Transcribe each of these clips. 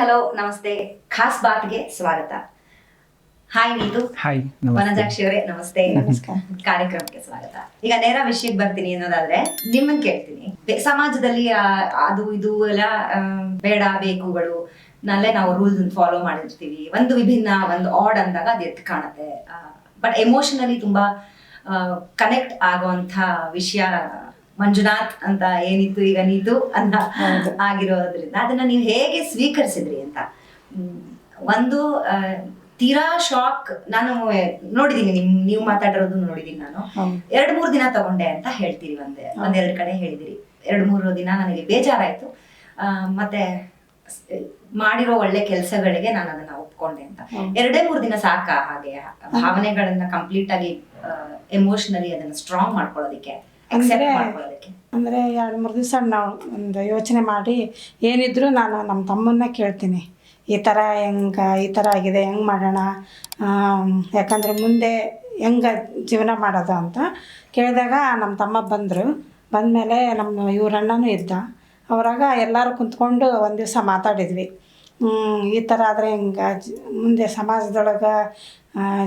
Hello ನಮಸ್ತೆ. ಖಾಸ್ ಬಾತ್ಗೆ ಸ್ವಾಗತ. Hi Neetu hi Vanajakshi ಅವರೇ ನಮಸ್ತೆ. ನಮಸ್ಕಾರ. ಕಾರ್ಯಕ್ರಮಕ್ಕೆ ಸ್ವಾಗತ. ಈಗ ನೇರ ವಿಷಯಕ್ಕೆ ಬರ್ತೀನಿ ಅನ್ನೋದಾದ್ರೆ ನಿಮ್ಮನ್ ಕೇಳ್ತೀನಿ. ಸಮಾಜದಲ್ಲಿ ಆ, ಅದು ಇದು ಎಲ್ಲ ಬೇಡ ಬೇಕುಗಳು ನಲ್ಲೇ ನಾವು ರೂಲ್ಸ್ ಫಾಲೋ ಮಾಡಿರ್ತೀವಿ. ಒಂದು ವಿಭಿನ್ನ ಒಂದು ಆಡ್ ಅಂದಾಗ ಅದು ಎದ್ದು ಕಾಣುತ್ತೆ. ಬಟ್ ಎಮೋಷನಲಿ ತುಂಬಾ ಕನೆಕ್ಟ್ ಆಗುವಂತ ವಿಷಯ ಮಂಜುನಾಥ್ ಅಂತ ಏನಿತ್ತು ಈಗ ನೀತು ಅಂತ. ಆಗಿರೋದ್ರಿಂದ ಅದನ್ನ ನೀವು ಹೇಗೆ ಸ್ವೀಕರಿಸಿದ್ರಿ ಅಂತ? ಒಂದು ತೀರಾ ಶಾಕ್ ನಾನು ನೋಡಿದೀನಿ ನಿಮ್ ನೀವು ಮಾತಾಡಿರೋದು ನೋಡಿದೀನಿ ನಾನು. ಎರಡ್ ಮೂರ್ ದಿನ ತಗೊಂಡೆ ಅಂತ ಹೇಳ್ತೀರಿ ಒಂದೇ ಒಂದೆರಡು ಕಡೆ ಹೇಳಿದಿರಿ. ಎರಡ್ ಮೂರು ದಿನ ನನಗೆ ಬೇಜಾರಾಯ್ತು. ಮತ್ತೆ ಮಾಡಿರೋ ಒಳ್ಳೆ ಕೆಲಸಗಳಿಗೆ ನಾನು ಅದನ್ನ ಒಪ್ಕೊಂಡೆ ಅಂತ. ಎರಡೇ ಮೂರು ದಿನ ಸಾಕ ಹಾಗೆ ಭಾವನೆಗಳನ್ನ ಕಂಪ್ಲೀಟ್ ಆಗಿ ಎಮೋಷನಲಿ ಅದನ್ನ ಸ್ಟ್ರಾಂಗ್ ಮಾಡ್ಕೊಳ್ಳೋದಕ್ಕೆ. ಅಂದ್ರೆ- ಅಂದರೆ ಎರಡು ಮೂರು ದಿವಸ ನಾವು ಒಂದು ಯೋಚನೆ ಮಾಡಿ ಏನಿದ್ರು ನಾನು ನಮ್ಮ ತಮ್ಮನ್ನ ಕೇಳ್ತೀನಿ. ಈ ಥರ ಹೆಂಗೆ ಈ ಥರ ಆಗಿದೆ ಹೆಂಗೆ ಮಾಡೋಣ? ಯಾಕಂದರೆ ಮುಂದೆ ಹೆಂಗೆ ಜೀವನ ಮಾಡೋದು ಅಂತ ಕೇಳಿದಾಗ ನಮ್ಮ ತಮ್ಮ ಬಂದರು. ಬಂದಮೇಲೆ ನಮ್ಮ ಇವ್ರ ಅಣ್ಣನೂ ಇದ್ದ. ಅವರಾಗ ಎಲ್ಲರೂ ಕುಂತ್ಕೊಂಡು ಒಂದು ದಿವಸ ಮಾತಾಡಿದ್ವಿ. ಈ ಥರ ಆದರೆ ಹಿಂಗೆ? ಮುಂದೆ ಸಮಾಜದೊಳಗೆ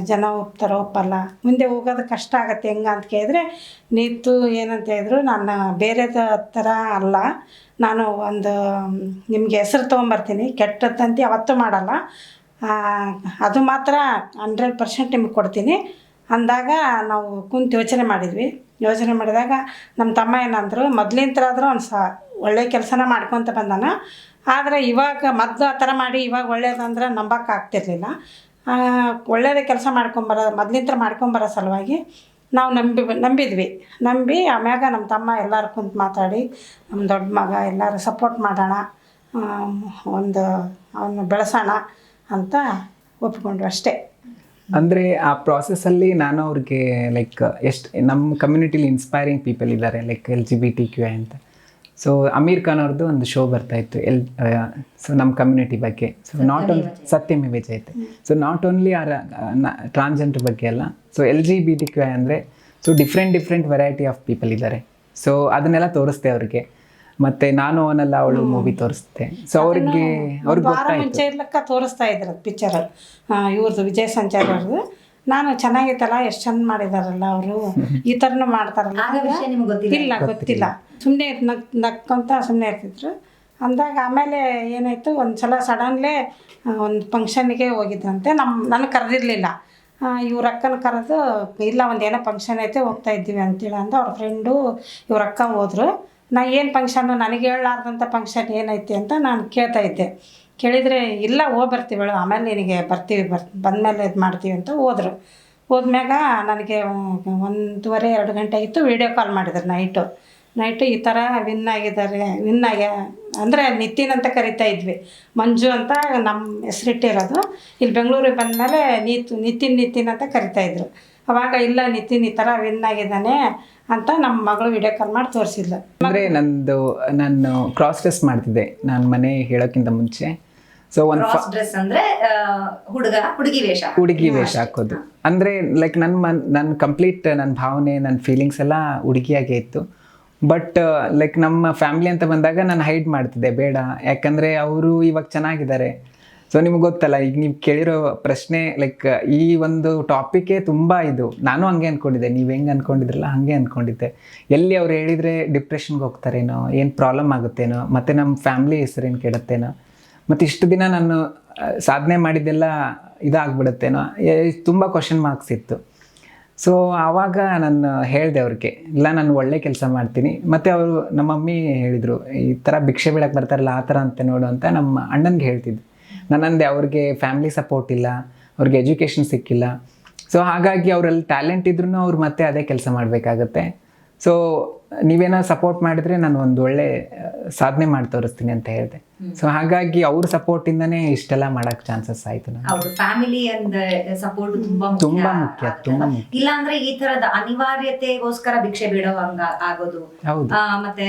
ಜನ ಒಪ್ತಾರೋ ಒಪ್ಪಲ್ಲ. ಮುಂದೆ ಹೋಗೋದು ಕಷ್ಟ ಆಗತ್ತೆ, ಹೆಂಗೆ ಅಂತ ಕೇಳಿದ್ರೆ, ನೀತು ಏನಂತ ಹೇಳಿದ್ರು ನಾನು ಬೇರೆದ ಥರ ಅಲ್ಲ. ನಾನು ಒಂದು, ನಿಮಗೆ ಹೆಸ್ರು ತೊಗೊಂಬರ್ತೀನಿ. ಕೆಟ್ಟದ್ದಂತೆ ಯಾವತ್ತೂ ಮಾಡಲ್ಲ. ಅದು ಮಾತ್ರ ಹಂಡ್ರೆಡ್ ಪರ್ಸೆಂಟ್ ನಿಮಗೆ ಕೊಡ್ತೀನಿ. ಅಂದಾಗ ನಾವು ಕುಂತು ಯೋಚನೆ ಮಾಡಿದ್ವಿ. ಯೋಚನೆ ಮಾಡಿದಾಗ ನಮ್ಮ ತಮ್ಮ ಏನಂದ್ರು ಮೊದ್ಲಿನ ಆದರೂ ಒಂದು ಸ, ಒಳ್ಳೆ ಕೆಲಸನ ಮಾಡ್ಕೊತ ಬಂದಾನ. ಆದರೆ ಇವಾಗ ಮೊದಲು ಆ ಥರ ಮಾಡಿ, ಇವಾಗ ಒಳ್ಳೇದಂದ್ರೆ ನಂಬಕ್ಕೆ ಆಗ್ತಿರ್ಲಿಲ್ಲ. ಆ, ಒಳ್ಳೇದೇ ಕೆಲಸ ಮಾಡ್ಕೊಂಬರ ಮೊದ್ಲಿಂತ್ರ ಮಾಡ್ಕೊಂಬರೋ ಸಲುವಾಗಿ ನಾವು ನಂಬಿ ನಂಬಿದ್ವಿ. ನಂಬಿ ಆಮ್ಯಾಗ ನಮ್ಮ ತಮ್ಮ ಎಲ್ಲರೂ ಕುಂತು ಮಾತಾಡಿ ನಮ್ಮ ದೊಡ್ಡ ಮಗ ಎಲ್ಲರೂ ಸಪೋರ್ಟ್ ಮಾಡೋಣ ಒಂದು ಅವನು ಬೆಳೆಸೋಣ ಅಂತ ಒಪ್ಕೊಂಡ್ರು ಅಷ್ಟೇ. ಅಂದರೆ ಆ ಪ್ರಾಸೆಸ್ಸಲ್ಲಿ ನಾನು ಅವ್ರಿಗೆ ಲೈಕ್ ಎಷ್ಟು ನಮ್ಮ ಕಮ್ಯುನಿಟಿಲಿ ಇನ್ಸ್ಪೈರಿಂಗ್ ಪೀಪಲ್ ಇದ್ದಾರೆ like L G B T Q ಅಂತ. ಸೊ ಅಮೀರ್ ಖಾನ್ ಅವ್ರದ್ದು ಒಂದು ಶೋ ಬರ್ತಾ ಇತ್ತು. ಎಲ್ ಸೊ ನಮ್ಮ ಕಮ್ಯುನಿಟಿ ಬಗ್ಗೆ. ಸೊ ನಾಟ್ ಓನ್ಲಿ ಸತ್ಯಮೇವ ಐತೆ. So not only are transgender ಬಗ್ಗೆ ಅಲ್ಲ so L G B T Q ಅಂದರೆ so different different variety of people ಇದ್ದಾರೆ ಸೊ ಅದನ್ನೆಲ್ಲ ತೋರಿಸ್ತೆ ಅವ್ರಿಗೆ. ಮತ್ತೆ ನಾನು ಅವನಲ್ಲ ಅವಳು ಮೂವಿ ತೋರಿಸ್ತೆ. ಸೊ ಅವ್ರಿಗೆ ಅವ್ರಿಗೆ ಮುಂಚೆ ಇರ್ಲಕ್ಕ ತೋರಿಸ್ತಾ ಇದ್ರು ಪಿಕ್ಚರ್ ಇವ್ರದ್ದು ವಿಜಯ್ ಸಂಚಾರ್ ಅವ್ರದ್ದು. ನಾನು ಚೆನ್ನಾಗಿತ್ತಲ್ಲ ಎಷ್ಟು ಚಂದ ಮಾಡಿದಾರಲ್ಲ ಅವರು. ಈ ಥರನೂ ಮಾಡ್ತಾರಲ್ಲ. ಆಗ ವಿಷಯ ನಿಮ್ಗೆ ಗೊತ್ತಿಲ್ಲ. ಇಲ್ಲ ಗೊತ್ತಿಲ್ಲ. ಸುಮ್ಮನೆ ನಕ್ ನಕ್ಕಂತ ಸುಮ್ಮನೆ ಇರ್ತಿದ್ರು. ಅಂದಾಗ ಆಮೇಲೆ ಏನಾಯಿತು ಒಂದು ಸಲ ಸಡನ್ಲೇ ಒಂದು ಫಂಕ್ಷನ್ಗೆ ಹೋಗಿದ್ದಂತೆ ನಮ್ಮ ನನಗೆ ಕರೆದಿರಲಿಲ್ಲ. ಇವ್ರ ಅಕ್ಕನ ಕರೆದು, ಇಲ್ಲ ಒಂದು ಏನೋ ಫಂಕ್ಷನ್ ಐತೆ, ಹೋಗ್ತಾ ಇದ್ದೀವಿ ಅಂತೇಳಿ ಅಂದ್ರೆ ಅವ್ರ ಫ್ರೆಂಡು ಇವ್ರ ಅಕ್ಕ ಹೋದರು. ನಾ ಏನು ಫಂಕ್ಷನ್ನು ನನಗೆ ಹೇಳಲಾರ್ದಂಥ ಫಂಕ್ಷನ್ ಏನೈತಿ ಅಂತ ನಾನು ಕೇಳ್ತಾ ಇದ್ದೆ. ಕೇಳಿದರೆ, ಇಲ್ಲ, ಹೋಗಿ ಬರ್ತೀವಿ ಹೇಳು ಆಮೇಲೆ ನಿನಗೆ ಬರ್ತೀವಿ, ಬರ್ ಬಂದಮೇಲೆ ಇದು ಮಾಡ್ತೀವಿ ಅಂತ ಹೋದರು. ಹೋದ್ಮ್ಯಾಗ ನನಗೆ ಒಂದೂವರೆ, ಎರಡು ಗಂಟೆ ಆಗಿತ್ತು, ವೀಡಿಯೋ ಕಾಲ್ ಮಾಡಿದ್ರು ನೈಟು. ನೈಟು ಈ ಥರ ವಿನ್ ಆಗಿದ್ದಾರೆ ವಿನ್ ಆಗ್ಯಾ ಅಂದರೆ ನಿತಿನ್ ಅಂತ ಕರಿತಾ ಇದ್ವಿ. ಮಂಜು ಅಂತ ನಮ್ಮ ಹೆಸರಿಟ್ಟಿರೋದು ಇಲ್ಲಿ ಬೆಂಗಳೂರಿಗೆ ಬಂದಮೇಲೆ ನೀತು ನಿತಿನ್ ನಿತಿನ್ ಅಂತ ಕರಿತಾ ಇದ್ರು. ಅವಾಗ ಇಲ್ಲ ನಿತಿನ್ ಈ ಥರ ವಿನ್ ಆಗಿದ್ದಾನೆ ಅಂತ ನಮ್ಮ ಮಗಳು ವಿಡಿಯೋ ಕಾಲ್ ಮಾಡಿ ತೋರಿಸಿದ್ಲು. ಅಂದರೆ ನಂದು ನಾನು ಕ್ರಾಸ್ ಡ್ರೆಸ್ ಮಾಡ್ತಿದ್ದೆ. ನಾನು ಮನೆ ಹೇಳೋಕ್ಕಿಂತ ಮುಂಚೆ. ಸೊ ಒಂದು ಕ್ರಾಸ್ ಡ್ರೆಸ್ ಅಂದ್ರೆ ಹುಡುಗ ಹುಡುಗಿ ವೇಷ ಹುಡುಗಿ ವೇಷ ಹಾಕೋದು. ಅಂದರೆ ಲೈಕ್ ನನ್ನ ಮನ್ ನನ್ನ ಕಂಪ್ಲೀಟ್ ನನ್ನ ಭಾವನೆ ನನ್ನ ಫೀಲಿಂಗ್ಸ್ ಎಲ್ಲ ಹುಡುಗಿಯಾಗೇ ಇತ್ತು. ಬಟ್ ಲೈಕ್ ನಮ್ಮ ಫ್ಯಾಮಿಲಿ ಅಂತ ಬಂದಾಗ ನಾನು ಹೈಡ್ ಮಾಡ್ತಿದ್ದೆ, ಬೇಡ. ಯಾಕಂದರೆ ಅವರು ಇವಾಗ ಚೆನ್ನಾಗಿದ್ದಾರೆ. ಸೊ ನಿಮ್ಗೆ ಗೊತ್ತಲ್ಲ, ಈಗ ನೀವು ಕೇಳಿರೋ ಪ್ರಶ್ನೆ ಲೈಕ್ ಈ ಒಂದು ಟಾಪಿಕೇ ತುಂಬ ಇದು. ನಾನು ಹಂಗೆ ಅಂದ್ಕೊಂಡಿದ್ದೆ ನೀವು ಹೆಂಗೆ ಅಂದ್ಕೊಂಡಿದ್ರಲ್ಲ ಹಾಗೆ ಅಂದ್ಕೊಂಡಿದ್ದೆ ಎಲ್ಲಿ ಅವ್ರು ಹೇಳಿದರೆ ಡಿಪ್ರೆಷನ್ಗೆ ಹೋಗ್ತಾರೇನೋ, ಏನು ಪ್ರಾಬ್ಲಮ್ ಆಗುತ್ತೇನೋ, ಮತ್ತು ನಮ್ಮ ಫ್ಯಾಮ್ಲಿ ಹೆಸರೇನು ಕೆಡುತ್ತೇನೋ, ಮತ್ತು ಇಷ್ಟು ದಿನ ನಾನು ಸಾಧನೆ ಮಾಡಿದ್ದೆಲ್ಲ ಇದಾಗ್ಬಿಡುತ್ತೇನೋ ತುಂಬ ಕ್ವಶನ್ ಮಾರ್ಕ್ಸ್ ಇತ್ತು. ಸೊ ಆವಾಗ ನಾನು ಹೇಳಿದೆ ಅವ್ರಿಗೆ, ಇಲ್ಲ, ನಾನು ಒಳ್ಳೆ ಕೆಲಸ ಮಾಡ್ತೀನಿ. ಮತ್ತು ಅವರು ನಮ್ಮ ಮಮ್ಮಿ ಹೇಳಿದರು, ಈ ಥರ ಭಿಕ್ಷೆ ಬೀಳಕ್ಕೆ ಬರ್ತಾರಲ್ಲ, ಆ ಥರ ಅಂತ ನೋಡು ಅಂತ ನಮ್ಮ ಅಣ್ಣನಿಗೆ ಹೇಳ್ತಿದ್ದೆ. ನನ್ನಂದೆ ಅವ್ರಿಗೆ ಫ್ಯಾಮಿಲಿ ಸಪೋರ್ಟ್ ಇಲ್ಲ, ಅವ್ರಿಗೆ ಎಜುಕೇಷನ್ ಸಿಕ್ಕಿಲ್ಲ. ಸೊ ಹಾಗಾಗಿ ಅವರಲ್ಲಿ ಟ್ಯಾಲೆಂಟ್ ಇದ್ರೂ ಅವ್ರು ಮತ್ತೆ ಅದೇ ಕೆಲಸ ಮಾಡಬೇಕಾಗತ್ತೆ. ಸೊ ನೀವೇನೋ ಸಪೋರ್ಟ್ ಮಾಡಿದ್ರೆ ನಾನು ಒಂದು ಒಳ್ಳೆ ಸಾಧನೆ ಮಾಡಿ ತೋರಿಸ್ತೀನಿ ಅಂತ ಹೇಳಿದೆ. ಸೊ ಹಾಗಾಗಿ ಅವ್ರ ಸಪೋರ್ಟ್ ಇಂದನೇ ಇಷ್ಟೆಲ್ಲ ಮಾಡಕ್ ಚಾನ್ಸಸ್ ಆಯ್ತು ಅವ್ರ ಫ್ಯಾಮಿಲಿ ಅಂಡ್ ಸಪೋರ್ಟ್ ತುಂಬಾ ತುಂಬಾ ಮುಖ್ಯ, ತುಂಬಾ ಮುಖ್ಯ. ಇಲ್ಲಾಂದ್ರೆ ಈ ತರದ ಅನಿವಾರ್ಯತೆಗೋಸ್ಕರ ಭಿಕ್ಷೆ ಬೇಡೋ ಹಂಗ ಆಗೋದು. ಮತ್ತೆ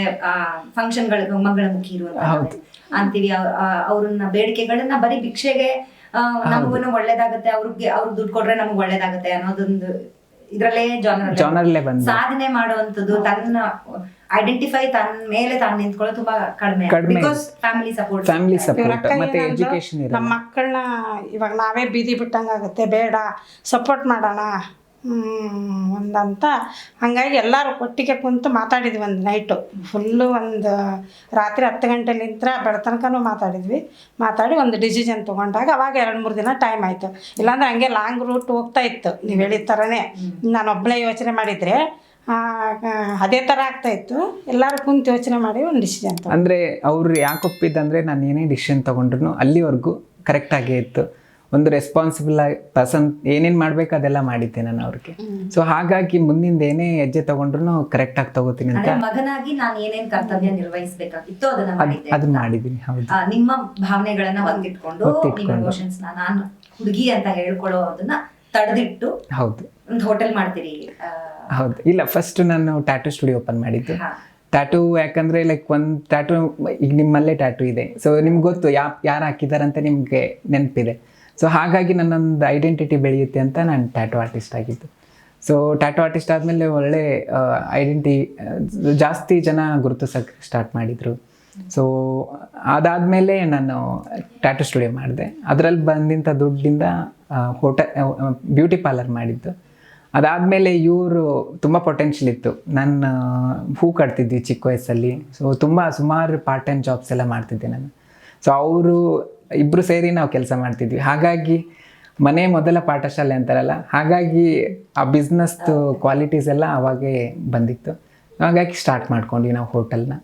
ಫಂಕ್ಷನ್ ಗಳಿಗೆ ಮಗಳ ಮುಖಿ ಇರುವಂತ ಹೌದು. ಅಂತೀವಿ ಅವ್ರನ್ನ ಬೇಡಿಕೆಗಳನ್ನ ಬರೀ ಭಿಕ್ಷೆಗೆ ನಮಗೂ ಒಳ್ಳೇದಾಗತ್ತೆ ಅವ್ರಿಗೆ ಅವ್ರ ದುಡ್ಡು ಕೊಟ್ರೆ ನಮ್ಗೆ ಒಳ್ಳೇದಾಗತ್ತೆ ಅನ್ನೋದೊಂದು ಇದ್ರಲ್ಲೇ Genre ಜಾನರ್ ಅಲ್ಲೇ ಸಾಧನೆ ಮಾಡುವಂತದ್ದು ತನ್ನ ಐಡೆಂಟಿಫೈ ತನ್ನ ಮೇಲೆ ತಾನು ನಿಂತ್ಕೊಳ್ಳೋದು ತುಂಬಾ ಕಡಿಮೆ. Because family support family support ಮತ್ತೆ ಎಜುಕೇಶನ್ ಇರಲ್ಲ. ನಮ್ಮ ಮಕ್ಕಳನ್ನ ಇವಾಗ ನಾವೇ ಬೀದಿ ಬಿಟ್ಟಂಗಾಗುತ್ತೆ ಬೇಡ. ಸಪೋರ್ಟ್ ಮಾಡೋಣ. ಒಂದಂತ. ಹಂಗಾಗಿ ಎಲ್ಲರೂ ಒಟ್ಟಿಗೆ ಕುಂತು ಮಾತಾಡಿದ್ವಿ ಒಂದು ನೈಟು ಫುಲ್ಲು ಒಂದು ರಾತ್ರಿ ಹತ್ತು ಗಂಟೆಲಿಂತ್ರ ಬೆಳತನಕನೂ ಮಾತಾಡಿದ್ವಿ. ಮಾತಾಡಿ ಒಂದು ಡಿಸಿಷನ್ ತೊಗೊಂಡಾಗ ಅವಾಗ ಎರಡು ಮೂರು ದಿನ ಟೈಮ್ ಆಯಿತು. ಇಲ್ಲಾಂದ್ರೆ ಹಂಗೆ ಲಾಂಗ್ ರೂಟ್ ಹೋಗ್ತಾ ಇತ್ತು. ನೀವು ಹೇಳಿದ ಥರನೇ ನಾನು ಒಬ್ಬಳೇ ಯೋಚನೆ ಮಾಡಿದರೆ ಅದೇ ಥರ ಆಗ್ತಾ ಇತ್ತು. ಎಲ್ಲರೂ ಕುಂತು ಯೋಚನೆ ಮಾಡಿ ಒಂದು ಡಿಸಿಷನ್ ಅಂದ್ರೆ ಅವ್ರು ಯಾಕೆ ಒಪ್ಪಿದ್ದಂದರೆ ನಾನು ಏನೇ ಡಿಸಿಷನ್ ತೊಗೊಂಡ್ರು ಅಲ್ಲಿವರೆಗೂ ಕರೆಕ್ಟಾಗೇ ಇತ್ತು. ಒಂದು ರೆಸ್ಪಾನ್ಸಿಬಲ್ ಪರ್ಸನ್ ಏನೇನು ಮಾಡಬೇಕು ಅದೆಲ್ಲ ಮಾಡಿದ್ದೆ ನಾನು ಅವ್ರಿಗೆ. ಸೊ ಹಾಗಾಗಿ ಮುಂದಿಂದ ಏನೇ ಹೆಜ್ಜೆ ತಗೊಂಡ್ರು ಕರೆಕ್ಟ್ ಆಗಿ ತಗೋತೀನಿ ಅಂತ. ಮಗನಾಗಿ ನಾನು ಏನೇನ್ ಕರ್ತವ್ಯ ನಿರ್ವಹಿಸಬೇಕಾಗಿತ್ತು ಅದನ್ನ ಅದನ್ನ ಮಾಡಿದ್ದೀನಿ ಹೌದು. ನಿಮ್ಮ ಭಾವನೆಗಳನ್ನ ಒತ್ತಿಟ್ಕೊಂಡು ಎಮೋಷನ್ಸ್ ನಾನು ಹುಡುಗಿ ಅಂತ ಹೇಳ್ಕೊಳ್ಳೋ ಅದನ್ನ ತಡೆದಿಟ್ಟು ಹೌದು. ಒಂದು ಹೋಟೆಲ್ ಮಾಡ್ತೀರಿ ಹೌದು. ಇಲ್ಲ ಫಸ್ಟ್ ನಾನು ಟ್ಯಾಟೂ ಸ್ಟುಡಿಯೋ ಓಪನ್ ಮಾಡಿದ್ದು. ಟ್ಯಾಟೂ ಯಾಕಂದ್ರೆ ಲೈಕ್ ಒಂದು ಟ್ಯಾಟೂ ಈಗ ನಿಮ್ಮಲ್ಲೇ ಟ್ಯಾಟೂ ಇದೆ. ಸೊ ನಿಮ್ಗೆ ಗೊತ್ತು ಯಾ ಯಾರು ಹಾಕಿದಾರಂತ ನಿಮಗೆ ನೆನಪಿದೆ. ಸೊ ಹಾಗಾಗಿ ನನ್ನೊಂದು ಐಡೆಂಟಿಟಿ ಬೆಳೆಯುತ್ತೆ ಅಂತ ನಾನು ಟ್ಯಾಟೋ ಆರ್ಟಿಸ್ಟ್ ಆಗಿದ್ದು. ಸೊ ಟ್ಯಾಟೋ ಆರ್ಟಿಸ್ಟ್ ಆದಮೇಲೆ ಒಳ್ಳೆ ಐಡೆಂಟಿ ಜಾಸ್ತಿ ಜನ ಗುರುತಿಸೋಕ್ಕೆ ಸ್ಟಾರ್ಟ್ ಮಾಡಿದರು. ಸೊ ಅದಾದಮೇಲೆ ನಾನು ಟ್ಯಾಟೂ ಸ್ಟುಡಿಯೋ ಮಾಡಿದೆ. ಅದರಲ್ಲಿ ಬಂದಿಂಥ ದುಡ್ಡಿಂದ ಹೋಟೆಲ್ ಬ್ಯೂಟಿ ಪಾರ್ಲರ್ ಮಾಡಿದ್ದು. ಅದಾದಮೇಲೆ ಇವರು ತುಂಬ ಪೊಟೆನ್ಷಿಯಲ್ ಇತ್ತು. ನಾನು ಹೂ ಕಟ್ತಿದ್ವಿ ಚಿಕ್ಕ ವಯಸ್ಸಲ್ಲಿ. ಸೊ ತುಂಬ ಸುಮಾರು ಪಾರ್ಟ್ ಟೈಮ್ ಜಾಬ್ಸ್ ಎಲ್ಲ ಮಾಡ್ತಿದ್ದೆ ನಾನು. ಸೊ ಅವರು ಇಬ್ಬರು ಸೇರಿ ನಾವು ಕೆಲಸ ಮಾಡ್ತಿದ್ವಿ. ಹಾಗಾಗಿ ಮನೆ ಮೊದಲ ಪಾಠಶಾಲೆ ಅಂತಾರಲ್ಲ ಹಾಗಾಗಿ ಆ ಬಿಸ್ನೆಸ್ದು ಕ್ವಾಲಿಟೀಸ್ ಎಲ್ಲ ಅವಾಗೇ ಬಂದಿತ್ತು. ಹಾಗಾಗಿ ಸ್ಟಾರ್ಟ್ ಮಾಡ್ಕೊಂಡ್ವಿ ನಾವು ಹೋಟೆಲ್ನ.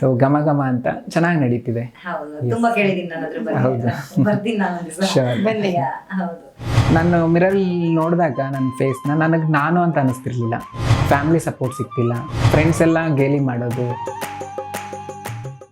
ಸೊ ಘಮ ಘಮ ಅಂತ ಚೆನ್ನಾಗಿ ನಡೀತಿದೆ. ನಾನು ಮಿರಲ್ ನೋಡಿದಾಗ ನನ್ನ ಫೇಸ್ನ ನನಗೆ ನಾನು ಅಂತ ಅನಿಸ್ತಿರ್ಲಿಲ್ಲ. ಫ್ಯಾಮಿಲಿ ಸಪೋರ್ಟ್ ಸಿಗ್ತಿಲ್ಲ. ಫ್ರೆಂಡ್ಸ್ ಎಲ್ಲ ಗೇಲಿ ಮಾಡೋದು.